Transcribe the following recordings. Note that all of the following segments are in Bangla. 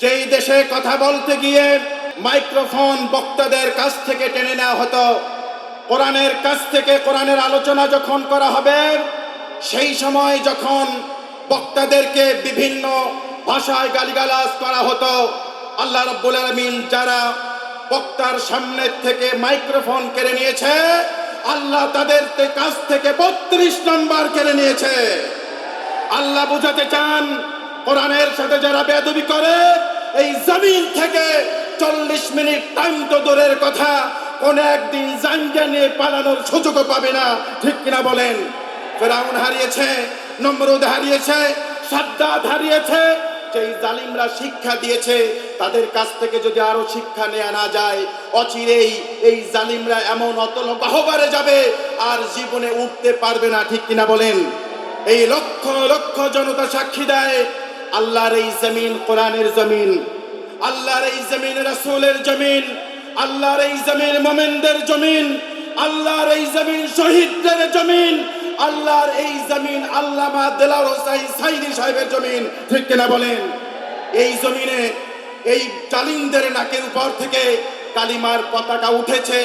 যেই দেশে কথা বলতে গিয়ে মাইক্রোফোন বক্তাদের কাছ থেকে টেনে নেওয়া হতো, কোরআনের কাছ থেকে কোরআনের আলোচনা যখন করা হবে, সেই সময় যখন বক্তাদেরকে বিভিন্ন ভাষায় গালিগালাজ করা হতো, আল্লাহ রব্বুল আলমিন যারা বক্তার সামনের থেকে মাইক্রোফোন কেড়ে নিয়েছে, আল্লাহ তাদের কাছ থেকে বত্রিশ নম্বর কেড়ে নিয়েছে। আল্লাহ বুঝাতে চান কোরআনের সাথে যারা বেদবি করে, এই জমিন থেকে চল্লিশ মিনিট টাইম তো দূরের কথা কোন একদিন জাঙ্গা নিয়ে পালানোর সুযোগও পাবে না। ঠিক কিনা বলেন? ফেরাউন হারিয়েছে, নমরুদ হারিয়েছে সাদ্দাত হারিয়েছে, যেই জালিমরা শিক্ষা দিয়েছে, তাদের কাছ থেকে যদি আরও শিক্ষা নেওয়া না যায়, অচিরেই এই জালিমরা এমন অতল বাহবারে যাবে, আর জীবনে উঠতে পারবে না। ঠিক কিনা বলেন? এই লক্ষ লক্ষ জনতা সাক্ষী দেয় আল্লাহর এই জমিন কোরআনের জমিন, আল্লাহর এই জমিন রাসূলের জমিন, আল্লাহর এই জমিন মোমেনদের জমিন, আল্লাহর এই জমিন শহীদদের জমিন, আল্লাহর এই জমিন আল্লামা হোসাইন সাইদি সাহেবের জমিন। ঠিক কিনা বলেন? এই জমিনে এই জালিমদের নাকের উপর থেকে কালিমার পতাকা উঠেছে,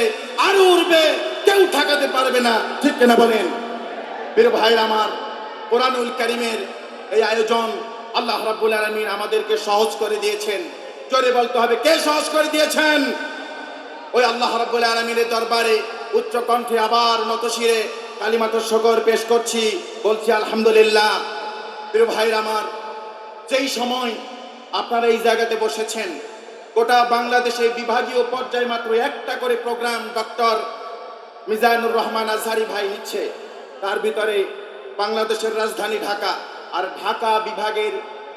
আর উঠবে কেউ ঠেকাতে পারবে না। ঠিক কিনা বলেন? বীর ভাইর আমার, কোরআনুল করিমের এই আয়োজন আল্লাহ রাব্বুল আলামিন আমাদেরকে সহজ করে দিয়েছেন। জোরে বলতে হবে, কে সহজ করে দিয়েছেন? ওই আল্লাহ রাব্বুল আলামিনের দরবারে উচ্চ কণ্ঠে আবার নতশিরে কালিমাত শকর পেশ করছি, বলছি আলহামদুলিল্লাহ। প্রিয় ভাইর আমার, যেই সময় আপনারা এই জায়গাতে বসেছেন, গোটা বাংলাদেশে বিভাগীয় পর্যায়ে মাত্র একটা করে প্রোগ্রাম ডক্টর মিজানুর রহমান আজহারি ভাই নিচ্ছে। তার ভিতরে বাংলাদেশের রাজধানী ঢাকা। আর ঢাকা বিভাগের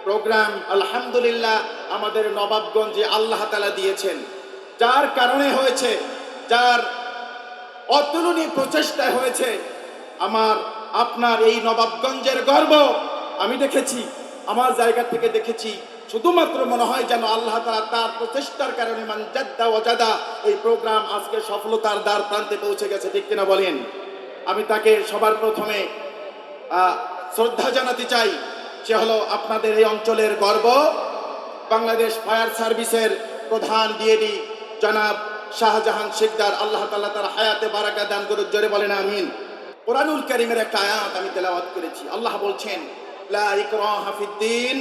প্রোগ্রাম, আলহামদুলিল্লাহ, আমাদের নবাবগঞ্জে আল্লাহ তালা দিয়েছেন। যার কারণে হয়েছে, যার অতুলনীয় প্রচেষ্টায় হয়েছে, আমার, আপনার এই নবাবগঞ্জের গর্ব আমি দেখেছি, আমার জায়গা থেকে দেখেছি, শুধুমাত্র মনে হয় যেন আল্লাহ তালা তার প্রচেষ্টার কারণে মান জাদ্দা ওয়াজাদা এই প্রোগ্রাম আজকে সফলতার দ্বার প্রান্তে পৌঁছে গেছে, ঠিক কিনা বলেন? আমি তাকে সবার প্রথমে শ্রদ্ধা জানাতে চাই সে হলো আপনাদের এই অঞ্চলের গর্ব বাংলাদেশ ফায়ার সার্ভিসের প্রধান ডিএডি জনাব শাহজাহান শিকদার আল্লাহ তাআলা তার হায়াতে বারাকা দান করুক জোরে বলেন আমিন কোরআনুল কারীমের একটা আয়াত আমি তেলাওয়াত করেছি আল্লাহ বলছেন লা ইকরাহা ফিদ্দিন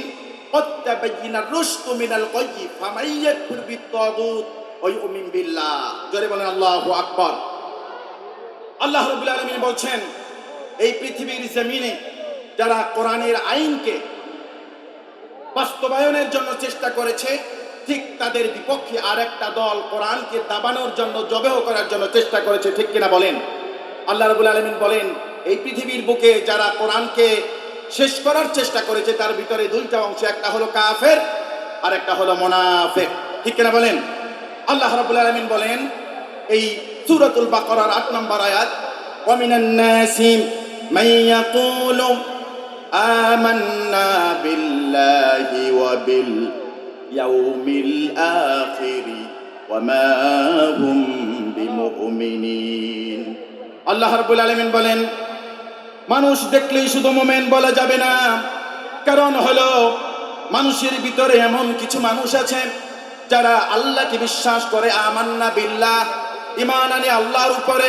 قد تبين الرشد من الغي فمن يكفر بالطاغوت ويؤمن بالله জোরে বলেন আল্লাহু আকবার আল্লাহ রবুল আলমিন বলছেন এই পৃথিবীর জমিনে যারা কোরআনের আইনকে বাস্তবায়নের জন্য চেষ্টা করেছে, ঠিক তাদের বিপক্ষে আর একটা দল কোরআনকে দাবানোর জন্য, জবেহ করার জন্য চেষ্টা করেছে, ঠিক কিনা বলেন? আল্লাহ রবুল আলমিন বলেন, এই পৃথিবীর বুকে যারা কোরআনকে শেষ করার চেষ্টা করেছে, তার ভিতরে দুইটা অংশ, একটা হলো কাফের আর একটা হলো মোনাফেক। ঠিক কিনা বলেন? আল্লাহ রাব্বুল আলামিন বলেন, এই সূরাতুল বাকারার 8 নম্বর আয়াত নাসি মান বিল ইয়াউমিল আখির ওয়া মা হুম বিমুমিনিন আল্লাহ রাব্বুল আলামিন বলেন, মানুষ দেখলেই শুধু মোমেন বলা যাবে না। কারণ হলো, মানুষের ভিতরে এমন কিছু মানুষ আছে, যারা আল্লাহকে বিশ্বাস করে আমান্না বিল্লাহ ইমান আনে আল্লাহর উপরে,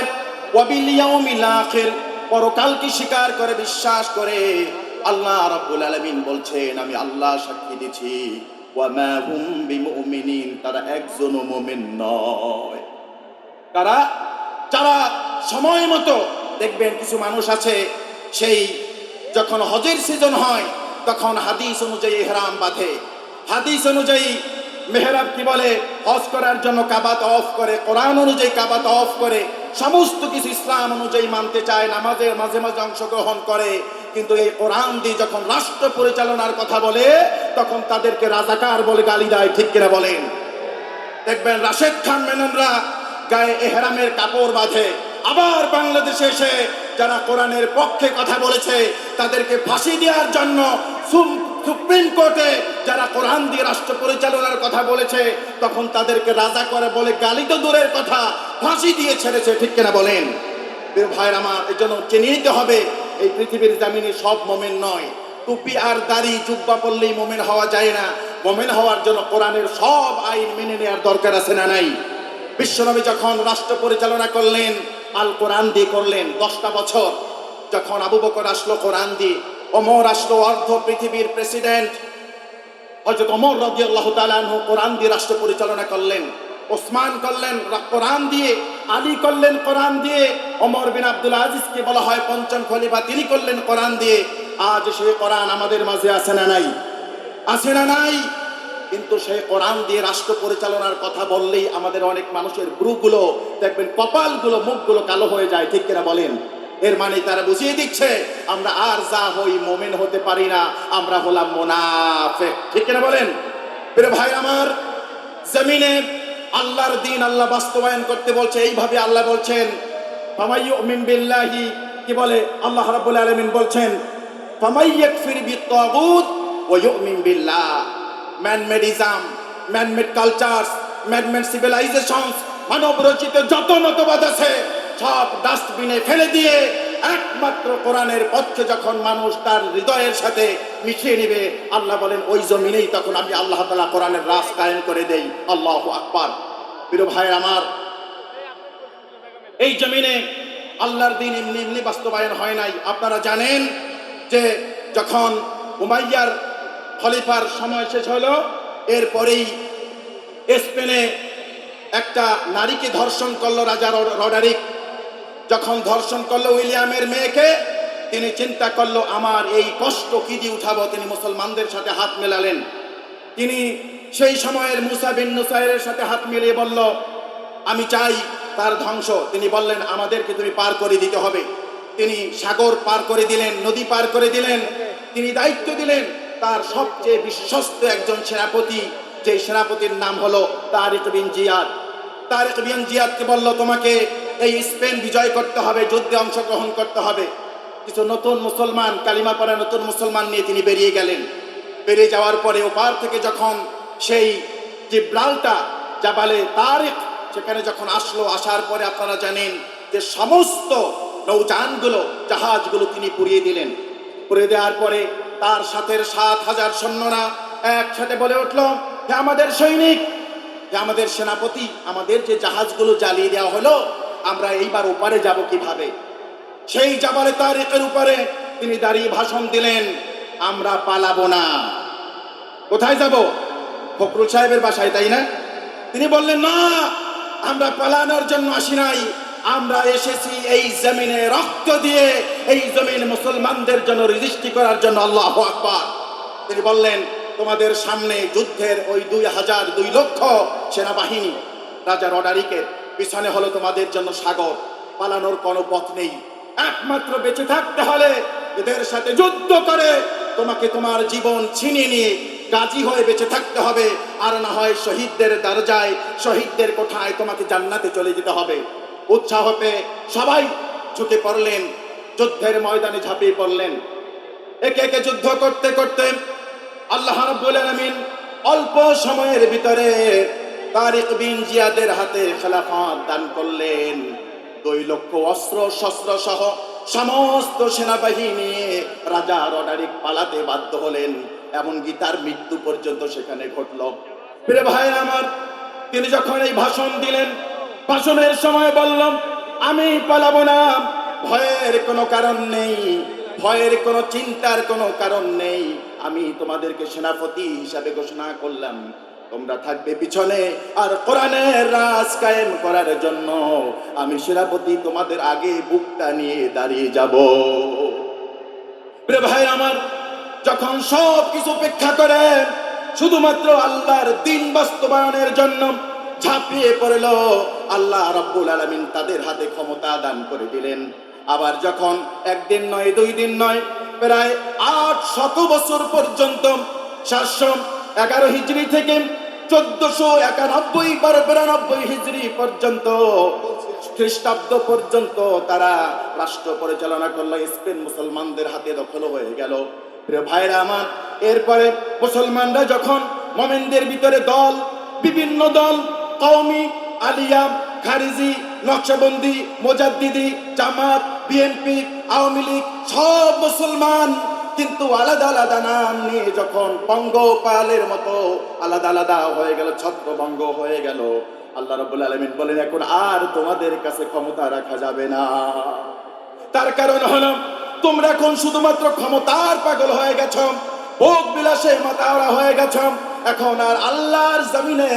ওয়াবিল ইয়াউমিল আখির, পরকালকে স্বীকার করে, বিশ্বাস করে। আল্লাহ রাব্বুল আলামিন বলছেন, আমি আল্লাহ সাক্ষী দিছি ওয়া মা হুম বিমুমিনিন, তারা একজনও মুমিন নয়। তারা, যারা সময় মতো দেখবেন কিছু মানুষ আছে, সেই যখন হজের সিজন হয়, তখন হাদিস অনুযায়ী হেরাম বাঁধে। হাদিস অনুযায়ী মেহরাব কি বলে? হজ করার জন্য কাবাত অফ করে, কোরআন অনুযায়ী কাবাত অফ করে, সমস্ত কিছু ইসলাম অনুযায়ী মানতে চায়, নামাজে মাঝে মাঝে অংশগ্রহণ করে। কিন্তু এই কোরআন দিয়ে যখন রাষ্ট্র পরিচালনার কথা বলে, তখন তাদেরকে রাজাকার বলে গালি দেয়, ঠিক কিনা বলেন? দেখবেন রাশেদ খান মেননরা গায়ে এহরামের কাপড় বাঁধে। আবার বাংলাদেশে এসে যারা কোরআনের পক্ষে কথা বলেছে, তাদেরকে ফাঁসি দেওয়ার জন্য সুপ্রিম কোর্টে যারা কোরআন দিয়ে রাষ্ট্র পরিচালনার কথা বলেছে, তখন তাদেরকে রাজা করে বলে গালি তো দূরের কথা, ফাঁসি দিয়ে ছেড়েছে, ঠিক কিনা বলেন? ভাইয়ের আমার এই জন্য চিনিয়ে হবে এই পৃথিবীর জামিনে সব মোমেন নয়। টুপি আর দাড়ি জুব্বা পড়লেই মোমেন হওয়া যায় না। মোমেন হওয়ার জন্য কোরআনের সব আইন মেনে নেওয়ার দরকার আছে না নাই? বিশ্বনবী যখন রাষ্ট্র পরিচালনা করলেন, আল কোরআন দিয়ে করলেন দশটা বছর। যখন আবু বকর আসলো কোরআন দিয়ে, ওমর আসলো অর্ধ পৃথিবীর প্রেসিডেন্ট। হজরত ওমর রদি আল্লাহ তালু কোরআন দিয়ে রাষ্ট্র পরিচালনা করলেন। ওসমান করলেন কোরআন দিয়ে, আলী করলেন কোরআন দিয়ে অমর বিন আব্দুল আজিজকে বলা হয় পঞ্চম খলিফা, তিনি করলেন কোরআন দিয়ে। আজ সেই কোরআন আমাদের মাঝে আছে না নাই? আছে না নাই? কিন্তু সেই কোরআন দিয়ে রাষ্ট্র পরিচালনার কথা বললেই আমাদের অনেক মানুষের ব্রুগুলো, দেখবেন কপালগুলো, মুখগুলো কালো হয়ে যায়, ঠিক কিনা বলেন? এর মানে তারা বুঝিয়ে দিচ্ছে, আমরা আর যা হই মোমেন হতে পারি না, আমরা হলাম মোনাফেক, ঠিক কিনা বলেন? ভাই আমার, জমিনে আল্লাহর দিন আল্লাহ বাস্তবায়ন করতে বলছে, এইভাবে আল্লাহ বলছেন কি বলে? আল্লাহ রাব্বুল আলামিন বলছেন বিল্লাহ। মানব রচিত যত মতবাদ আছে, সব ডাস্টবিনে ফেলে দিয়ে একমাত্র যখন মানুষ তার হৃদয়ের সাথে মিশিয়ে নেবে, আল্লাহ বলেন, ওই জমিনেই তখন আমি আল্লাহ কোরআনের রাস কায়েম করে দেই। আল্লাহ আকবার। প্রিয় ভাই আমার, এই জমিনে আল্লাহর দিন এমনি এমনি বাস্তবায়ন হয় নাই। আপনারা জানেন যে যখন উমাইয়ার খলিফার সময় শেষ হলো, এরপরেই স্পেনে একটা নারীকে ধর্ষণ করল রাজা রড- রডারিক। যখন ধর্ষণ করল উইলিয়ামের মেয়েকে, তিনি চিন্তা করল, আমার এই কষ্ট কি দিয়ে উঠাবো? তিনি মুসলমানদের সাথে হাত মেলালেন। তিনি সেই সময়ের মুসা বিন নুসাইরের সাথে হাত মিলিয়ে বলল, আমি চাই তার ধ্বংস। তিনি বললেন, আমাদেরকে তুমি পার করে দিতে হবে। তিনি সাগর পার করে দিলেন, নদী পার করে দিলেন। তিনি দায়িত্ব দিলেন, তার সবচেয়ে বিশ্বস্ত একজন সেনাপতি যে সেনাপতির নাম হলো তারিক বিন জিয়াদ। তারেক বিন জিয়াদকে বলল, তোমাকে এই স্পেন বিজয় করতে হবে, যুদ্ধে অংশগ্রহণ করতে হবে। কিছু নতুন মুসলমান, কালিমা পড়া নতুন মুসলমান নিয়ে তিনি বেরিয়ে গেলেন। বেরিয়ে যাওয়ার পরে ওপার থেকে যখন সেই জিব্রালটা জাবালে তারিক সেখানে যখন আসলো, আসার পরে আপনারা জানেন যে সমস্ত নৌযানগুলো, জাহাজগুলো তিনি পুড়িয়ে দিলেন। পুড়িয়ে দেওয়ার পরে তার সাথে সাত হাজার সৈন্যরা একসাথে বলে উঠল, হে আমাদের সৈনিক যে আমাদের সেনাপতি, আমাদের যে জাহাজগুলো জ্বালিয়ে দেওয়া হলো, আমরা এইবার ওপারে যাব কীভাবে? সেই জাবালে তারিখের উপরে তিনি দাঁড়িয়ে ভাষণ দিলেন আমরা পালাবো না। কোথায় যাব? ফখরুল সাহেবের বাসায়, তাই না? তিনি বললেন, না, আমরা পালানোর জন্য আসি নাই। আমরা এসেছি এই জমিনে রক্ত দিয়ে, এই জমিন মুসলমানদের জন্য রেজিস্ট্রি করার জন্য আল্লাহ আকবার। তিনি বললেন, তোমাদের সামনে যুদ্ধের ওই দুই হাজার দুই লক্ষ সেনাবাহিনী, রাজা রডারিকের পিছনে হলো তোমাদের জন্য সাগর। পালানোর কোনো পথ নেই। একমাত্র বেঁচে থাকতে হলে এদের সাথে যুদ্ধ করে তোমাকে তোমার জীবন ছিনিয়ে নিয়ে গাজী হয়ে বেঁচে থাকতে হবে, আর না হয় শহীদদের দরজায়, শহীদদের কোঠায় তোমাকে জান্নাতে চলে যেতে হবে। উৎসাহ পেয়ে সবাই ঝুঁকে পড়লেন, যুদ্ধের ময়দানে ঝাঁপিয়ে পড়লেন। একে একে যুদ্ধ করতে করতে আল্লাহ রাব্বুল আলামিন অল্প সময়ের ভিতরে তারিক বিন জিয়াদের হাতে খেলাফত দান করলেন। দুই লক্ষ অস্ত্র, শস্ত্র সহ সমস্ত সেনাবাহিনী রাজা রডারিক পালাতে বাধ্য হলেন। এমনকি তার মৃত্যু পর্যন্ত সেখানে ঘটল। প্রিয় ভাই আমার, তিনি যখন এই ভাষণ দিলেন, ভাষণের সময় বললাম, আমি পালাবো না। ভয়ের কোনো কারণ নেই। ভয়ের কোনো চিন্তার কোনো কারণ নেই। আমি তোমাদেরকে সেনাপতি হিসাবে ঘোষণা করলাম। তোমরা থাকবে পিছনে, আর কোরআনের রাজ কায়েম করার জন্য আমি সেনাপতি তোমাদের আগে বুকটা নিয়ে দাঁড়িয়ে যাব। ভাই আমার, যখন সব কিছু উপেক্ষা করে, শুধুমাত্র আল্লাহর দিন বাস্তবায়নের জন্য ঝাঁপিয়ে পড়ল, আল্লাহ রাব্বুল আলামিন তাদের হাতে ক্ষমতা দান করে দিলেন। আবার যখন একদিন নয়, দুই দিন নয়, প্রায় আট শত বছর পর্যন্ত সাতশো এগারো হিজড়ি থেকে চোদ্দশো একানব্বই বারো বিরানব্বই হিজড়ি পর্যন্ত, খ্রিস্টাব্দ পর্যন্ত তারা রাষ্ট্র পরিচালনা করল, স্পেন মুসলমানদের হাতে দখল হয়ে গেল। ভাইরা আমার, এরপরে মুসলমানরা যখন মোমেনদের ভিতরে দল, বিভিন্ন দল, কওমি, আলিয়া, খারিজি, নকশাবন্দি, মোজাদ্দিদি, জামাত, বিএনপি, আওয়ামী লীগ, সব মুসলমান কিন্তু আলাদা আলাদা নাম নিয়ে যখন পঙ্গপালের মতো আলাদা আলাদা হয়ে গেল, ছত্রভঙ্গ হয়ে গেল, আল্লাহ রাব্বুল আলামিন বলেন, এখন আর তোমাদের কাছে ক্ষমতা রাখা যাবে না। তার কারণ হলো, তোমরা এখন শুধুমাত্র ক্ষমতার পাগল হয়ে গেছ, ভোগ বিলাসে মাতাওরা হয়ে গেছ। এখন আর আল্লাহর জমিনে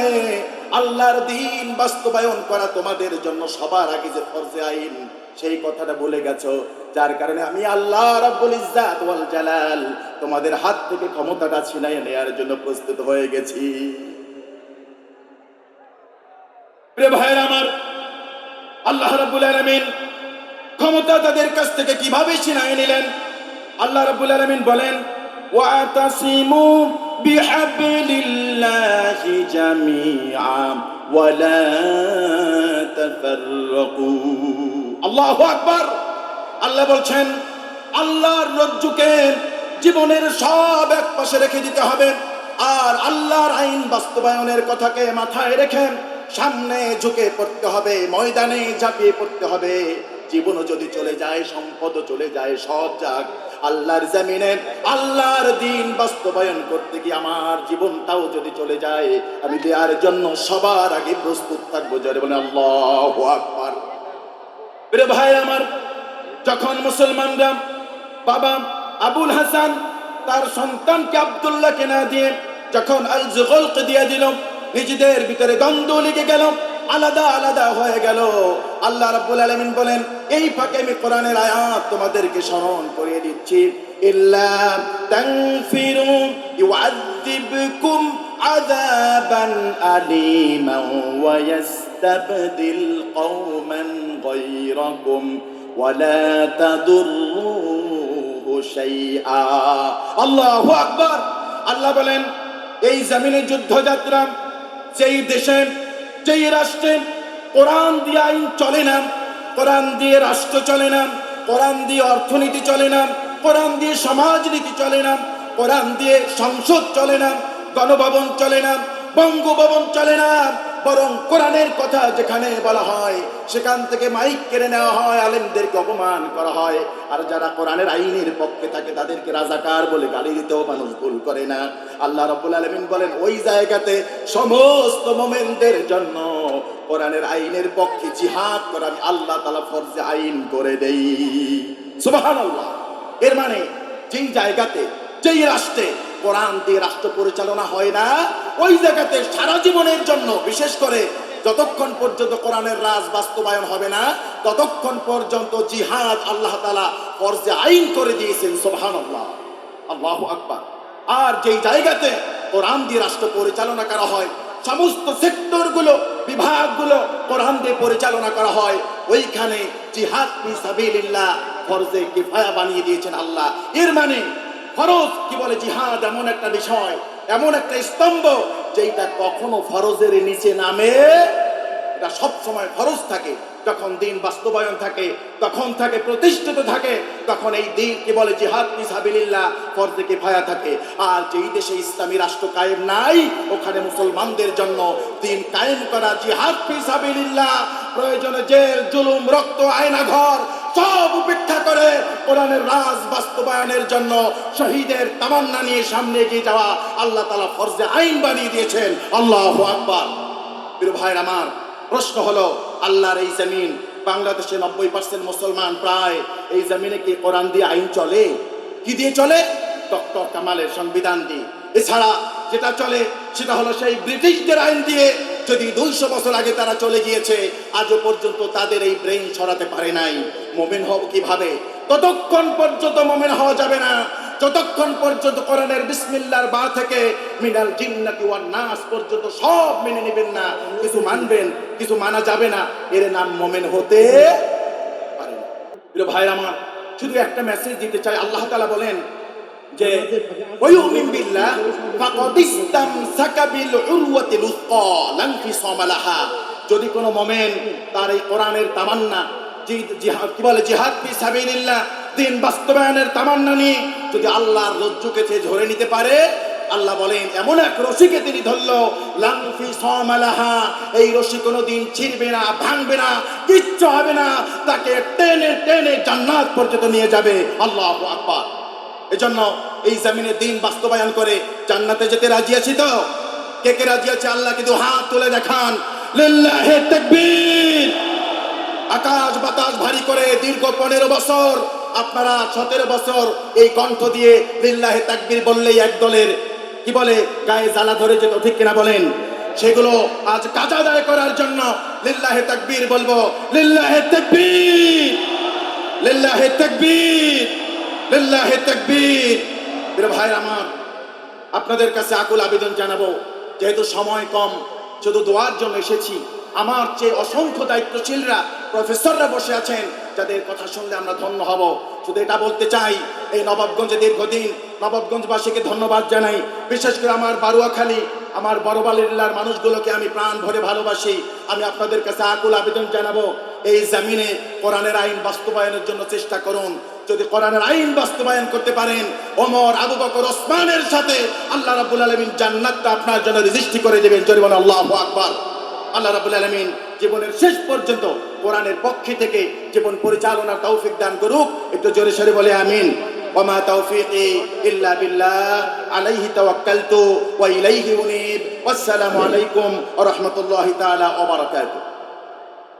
আল্লাহর দিন বাস্তবায়ন করা তোমাদের জন্য সবার আগে যে ফরজে আইন সেই কথাটা বলে গেছো, যার কারণে আমি আল্লাহ রাব্বুল ইজ্জাত ওয়াল জালাল তোমাদের হাত থেকে ক্ষমতাটা ছিনাই নেয়ার জন্য প্রস্তুত হয়ে গেছি। প্রিয় আমার, আল্লাহ রাব্বুল আলামিন ক্ষমতা তাদের কাছ থেকে কীভাবে ছিনাই নিলেন? আল্লাহ রাব্বুল আলামিন বলেন ওয়াতাসিমু বিহাবলিল্লাহি জামিআ ওয়ালা তাফাররাকু আল্লাহু আকবার। আল্লাহ বলছেন, আল্লাহর রজ্জুকে জীবনের সব এক পাশে রেখে দিতে হবে আর আল্লাহর আইন বাস্তবায়নের কথাকে মাথায় রেখে সামনে ঝুঁকে পড়তে হবে, ময়দানে ঝাঁপিয়ে পড়তে হবে। জীবনও যদি চলে যায়, সম্পদও চলে যায় সব যাক। আল্লাহর জামিনে আল্লাহর দিন বাস্তবায়ন করতে গিয়ে আমার জীবনটাও যদি চলে যায়, আমি দেওয়ার জন্য সবার আগে প্রস্তুত থাকব যারা বলে আল্লাহ আকবার। প্রিয় ভাই আমার, যখন মুসলমানরা বাবা আবুল হাসান, তার সন্তানকে আব্দুল্লাহকে না দিয়ে যখন আল জুগলকে দিয়ে দিল, নিজেদের ভিতরে দ্বন্দ্ব লেগে গেল আলাদা আলাদা হয়ে গেল আল্লাহ রাব্বুল আলামিন বলেন এই ফাঁকে আমি কোরআনের আয়াত তোমাদেরকে স্মরণ করিয়ে দিচ্ছি ইল্লা তানফিরু ইউআযিবকুম আযাবান আলীমান ওয়া ইয়াস্তাবদিল কওমান গায়রাকুম ولا تضروه شيئا আল্লাহু আকবার আল্লাহ বলেন এই জমিনে যুদ্ধযাত্রা যেই দেশে যেই রাষ্ট্রে কোরআন দিয়ে আইন চলে না, কোরআন দিয়ে রাষ্ট্র চলে না, কোরআন দিয়ে অর্থনীতি চলে না, কোরআন দিয়ে সমাজনীতি চলে না, কোরআন দিয়ে সংসদ চলে না, গণভবন চলে না, বঙ্গভবন চলে না। বরং কোরআনের কথা যেখানে বলা হয়, সেখান থেকে মাইক কেড়ে নেওয়া হয়, আলেমদেরকে অপমান করা হয়। আর যারা কোরআনের আইনের পক্ষে থাকে, তাদেরকে রাজাকার বলে গালি দিতেও মানুষ ভুল করে না। আল্লাহ রব্বুল আলমিন বলেন, ওই জায়গাতে সমস্ত মোমেনদের জন্য কোরআনের আইনের পক্ষে জিহাদ করা আল্লাহ তালা ফরজে আইন করে দেই। আল্লাহ এর মানে যেই জায়গাতে, যেই রাষ্ট্রে কোরআন দিয়ে রাষ্ট্র পরিচালনা হয় না, ওই জায়গাতে সারা জীবনের জন্য, বিশেষ করে যতক্ষণ পর্যন্ত কোরআনের রাজ বাস্তবায়ন হবে না, ততক্ষণ পর্যন্ত জিহাদ আল্লাহ তালা ফরজে আইন করে দিয়েছেন সোহান আল্লাহ আল্লাহ আকবার। আর যেই জায়গাতে কোরআন দিয়ে রাষ্ট্র পরিচালনা করা হয়, সমস্ত সেক্টরগুলো, বিভাগগুলো কোরআন দিয়ে পরিচালনা করা হয়, ওইখানে জিহাদ ফরজে কিফায়া বানিয়ে দিয়েছেন আল্লাহ। এর মানে ফরজ। কি বলে? জিহাদ এমন একটা বিষয়, এমন একটা স্তম্ভ যেটা কখনো ফরজের নিচে নামে। এটা সবসময় ফরজ থাকে। যখন দিন বাস্তবায়ন থাকে, তখন থাকে, প্রতিষ্ঠিত থাকে, তখন এই দিন কি বলে জিহাদ মিসাবিল্লাহ ফরজে ফায়া থাকে। আর যেই দেশে ইসলামী রাষ্ট্র কায়েম নাই, ওখানে মুসলমানদের জন্য দিন কায়েম করা জিহাদ মিসাবিল্লাহ প্রয়োজনে জেল, জুলুম, রক্ত, আয়না ঘর, সব উপেক্ষা করে কোরআনের রাজ বাস্তবায়নের জন্য শহীদের তামান্না নিয়ে সামনে এগিয়ে যাওয়া আল্লাহ তালা ফরজে আইন বানিয়ে দিয়েছেন। আল্লাহ আকবার। প্রিয় ভাইয়ের, আমার প্রশ্ন হলো আল্লাহর এই জমিন। বাংলাদেশে নব্বই পার্সেন্ট মুসলমান প্রায়। এই জমিনে কি কোরআন দিয়ে আইন চলে? কি দিয়ে চলে? ডক্টর কামালের সংবিধান দিয়ে। এছাড়া যেটা চলে, সেটা হলো সেই ব্রিটিশদের আইন দিয়ে যদি দুইশো বছর আগে তারা চলে গিয়েছে, আজও পর্যন্ত তাদের এই ব্রেন সরাতে পারে নাই। মোমেন হব কীভাবে? ততক্ষণ পর্যন্ত মোমেন হওয়া যাবে না। যতক্ষণ পর্যন্ত কোরআনের বিসমিল্লার বা থেকে মিনাল জিন্নাতি ওয়ান নাস পর্যন্ত সব মেনে নেবেন না, কিছু মানবেন, কিছু মানা যাবে না, এর নাম মোমেন হতে পারে না। ভাইরা আমার, শুধু একটা মেসেজ দিতে চাই, আল্লাহ তাআলা বলেন যে, ওয়ুমিন বিল্লাহ ফাকাদ ইসতামসাকা বিল উরওয়াতিল উসকা, লান ফিসামা লাহা। যদি কোনো মোমেন তার এই কোরআনের তামান্না জিহাদ কি বলে, জিহাদ ফি সাবিলিল্লাহ দিন বাস্তবায়নের তামান্না নিয়ে যদি আল্লাহর রজ্জুকে সে ধরে নিতে পারে, আল্লাহ বলেন, এমন এক রশিকে তিনি ধরল লাংফি সমালাহা এই রশি কোনোদিন ছিঁড়বে না, ভাঙবে না, কিচ্ছু হবে না, তাকে টেনে টেনে জান্নাত পর্যন্ত নিয়ে যাবে। আল্লাহ আকবার। এজন্য এই জামিনে দিন বাস্তবায়ন করে জান্নাতে যেতে রাজি আছি তো? কে কে রাজি আছে? আল্লাহ কিন্তু হাত তুলে দেখান। আকাশ বাতাস ভারী করে দীর্ঘ পনেরো বছর আপনারা সতেরো বছর এই কণ্ঠ দিয়ে লিল্লাহে তাকবির বললেই এক দলের। কি বলে? গায়ে জ্বালা ধরে যেত, ঠিক কিনা বলেন? সেগুলো আজ কাজা দায় করার জন্য লিল্লাহে তাকবীর বলব। লিল্লাহে তাকবীর! লিল্লাহে তাকবীর! লিল্লাহে তাকবীর! প্রিয় ভাই আমার, আপনাদের কাছে আকুল আবেদন জানাব, যেহেতু সময় কম, শুধু দোয়ার জন্য এসেছি। আমার চেয়ে অসংখ্য দায়িত্বশীলরা প্রফেসররা বসে আছেন। যাদের কথা শুনলে আমরা ধন্য হব। শুধু এটা বলতে চাই, এই নবাবগঞ্জে দীর্ঘদিন নবাবগঞ্জবাসীকে ধন্যবাদ জানাই। বিশেষ করে আমার বারুয়াখালী, আমার বড়বালিল্লার মানুষগুলোকে আমি প্রাণ ভরে ভালোবাসি। আমি আপনাদের কাছে আকুল আবেদন জানাব, এই জামিনে কোরআনের আইন বাস্তবায়নের জন্য চেষ্টা করুন। যদি কোরআনের আইন বাস্তবায়ন করতে পারেন, ওমর, আবু বকর, ওসমানের সাথে আল্লাহ রাব্বুল আলামিন জান্নাতটা আপনার জন্য রেজিস্ট্রি করে দেবেন। জোরে বলেন আল্লাহু আকবার। আল্লাহ রাব্বুল আলামিন জীবনের শেষ পর্যন্ত কোরআনের পক্ষে থেকে জীবন পরিচালনার তৌফিক দান করুক। একটু জোরে সরে বলে আমিন। ওমা তৌফিকি ইল্লা বিল্লাহ। আলাইহি তাওয়াক্কালতু ওয়া ইলাইহি উনীব। ওয়াসসালামু আলাইকুম ওয়া রাহমাতুল্লাহি তাআলা ওয়া বারাকাতুহু।